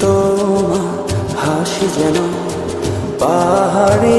তোমার হাসি যেন পাহাড়ে